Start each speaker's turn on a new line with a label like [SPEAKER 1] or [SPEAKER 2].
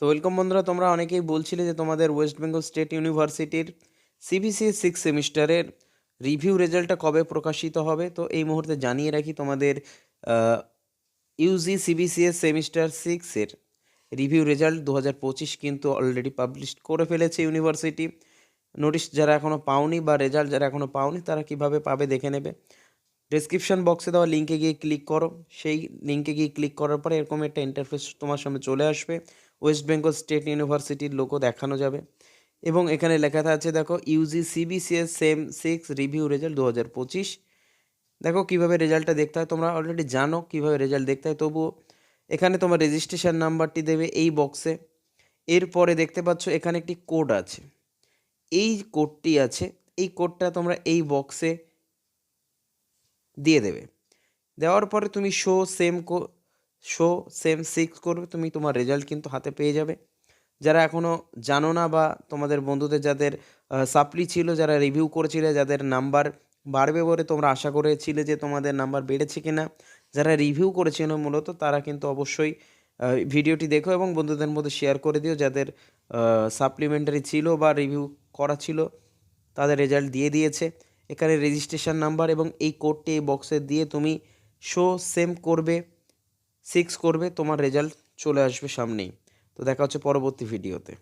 [SPEAKER 1] তো ওয়েলকাম বন্ধুরা, তোমরা অনেকেই বলছিলে যে তোমাদের ওয়েস্ট বেঙ্গল স্টেট ইউনিভার্সিটির সিবিসিএস সিক্স সেমিস্টারের রিভিউ রেজাল্টটা কবে প্রকাশিত হবে? তো এই মুহূর্তে জানিয়ে রাখি তোমাদের ইউজি সিবিসিএস সেমিস্টার সিক্সের রিভিউ রেজাল্ট দু হাজার পঁচিশ কিন্তু অলরেডি পাবলিশ করে ফেলেছে ইউনিভার্সিটি নোটিশ যারা এখনও পাওনি বা রেজাল্ট যারা এখনও পাওনি, তারা কীভাবে পাবে দেখে নেবে। ডেসক্রিপশন বক্সে দেওয়া লিঙ্কে গিয়ে ক্লিক করো। সেই লিঙ্কে গিয়ে ক্লিক করার পরে এরকম একটা ইন্টারফেস তোমার সামনে চলে আসবে। ওয়েস্ট বেঙ্গল স্টেট ইউনিভার্সিটির লোকও দেখানো যাবে। এবং এখানে লেখা আছে, দেখো UG CBCS sem six review result দু হাজার পঁচিশ। দেখো, কীভাবে রেজাল্টটা দেখতে হয়, তোমরা অলরেডি জানো কীভাবে রেজাল্ট দেখতে হয়, তবুও এখানে তোমার রেজিস্ট্রেশন নাম্বারটি দেবে এই বক্সে এরপরে দেখতে পাচ্ছ, এখানে একটি কোড আছে। এই কোডটি আছে। এই কোডটা তোমরা এই বক্সে দিয়ে দেবে। দেওয়ার পরে তুমি শো সেম কো শো সেম সিক্স করবে, তুমি তোমার রেজাল্ট কিন্তু হাতে পেয়ে যাবে। যারা এখনও জানো না বা তোমাদের বন্ধুদের যাদের সাপ্লি ছিল, যারা রিভিউ করেছিলে, যাদের নাম্বার বাড়বে বলে তোমরা আশা করেছিলে যে তোমাদের নাম্বার বেড়েছে কি না যারা রিভিউ করেছিল মূলত, তারা কিন্তু অবশ্যই ভিডিওটি দেখো এবং বন্ধুদের মধ্যে শেয়ার করে দিও। যাদের সাপ্লিমেন্টারি ছিল বা রিভিউ করা ছিল, তাদের রেজাল্ট দিয়ে দিয়েছে। এখানে রেজিস্ট্রেশন নাম্বার এবং এই কোডটি এই বক্সে দিয়ে তুমি শো সেম করবে সিক্স করবে, তোমার রেজাল্ট চলে আসবে সামনেই। তো দেখা হচ্ছে পরবর্তী ভিডিওতে